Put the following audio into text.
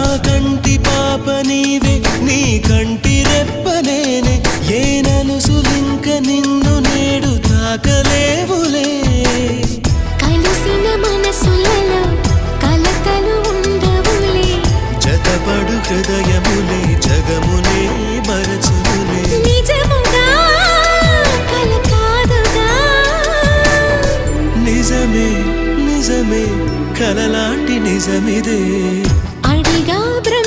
నా కంటి పాప నీవే నీ కంటి రెప్ప నేనే. ఏ నలుసులింక నిన్ను నేడు తాకలేవులే. కలిసిన మనసులలో కలతలు ఉండవులే. జతపడు హృదయములే జగమునే మరచులే నిజముగా కల కాదుగా నిజమే నిజమే కలలాంటి నిజమిదే. Obrigada.